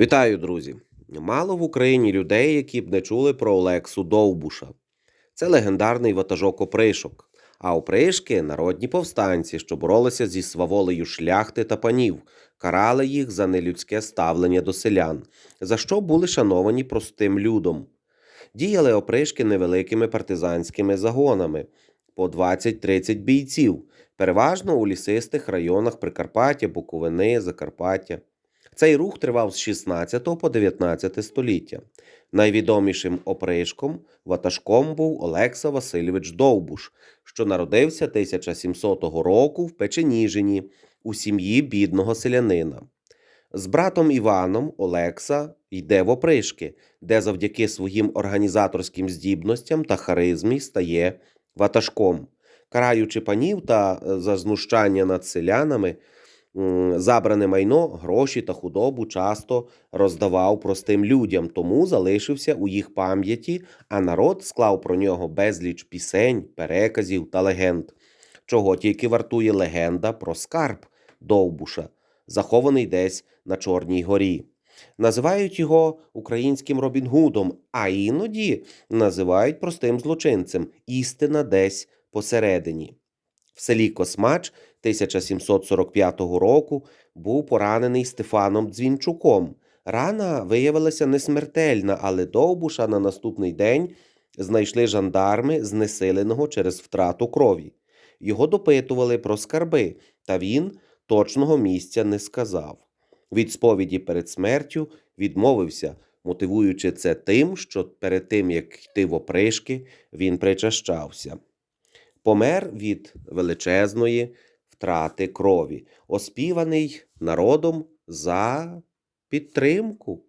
Вітаю, друзі! Мало в Україні людей, які б не чули про Олексу Довбуша. Це легендарний ватажок опришок. А опришки народні повстанці, що боролися зі сваволею шляхти та панів, карали їх за нелюдське ставлення до селян, за що були шановані простим людом. Діяли опришки невеликими партизанськими загонами по 20-30 бійців, переважно у лісистих районах Прикарпаття, Буковини, Закарпаття. Цей рух тривав з 16 по 19 століття. Найвідомішим опришком ватажком був Олекса Васильович Довбуш, що народився 1700 року в Печеніжині у сім'ї бідного селянина. З братом Іваном Олекса йде в опришки, де завдяки своїм організаторським здібностям та харизмі стає ватажком. Караючи панів та е, за знущання над селянами, забране майно, гроші та худобу часто роздавав простим людям, тому залишився у їх пам'яті, а народ склав про нього безліч пісень, переказів та легенд, чого тільки вартує легенда про скарб Довбуша, захований десь на Чорній горі. Називають його українським Робін Гудом, а іноді називають простим злочинцем. Істина десь посередині. В селі Космач 1745 року був поранений Стефаном Дзвінчуком. Рана виявилася несмертельна, але Довбуша на наступний день знайшли жандарми знесиленого через втрату крові. Його допитували про скарби, та він точного місця не сказав. Від сповіді перед смертю відмовився, мотивуючи це тим, що перед тим, як йти в опришки, він причащався. Помер від величезної втрати крові, оспіваний народом за підтримку.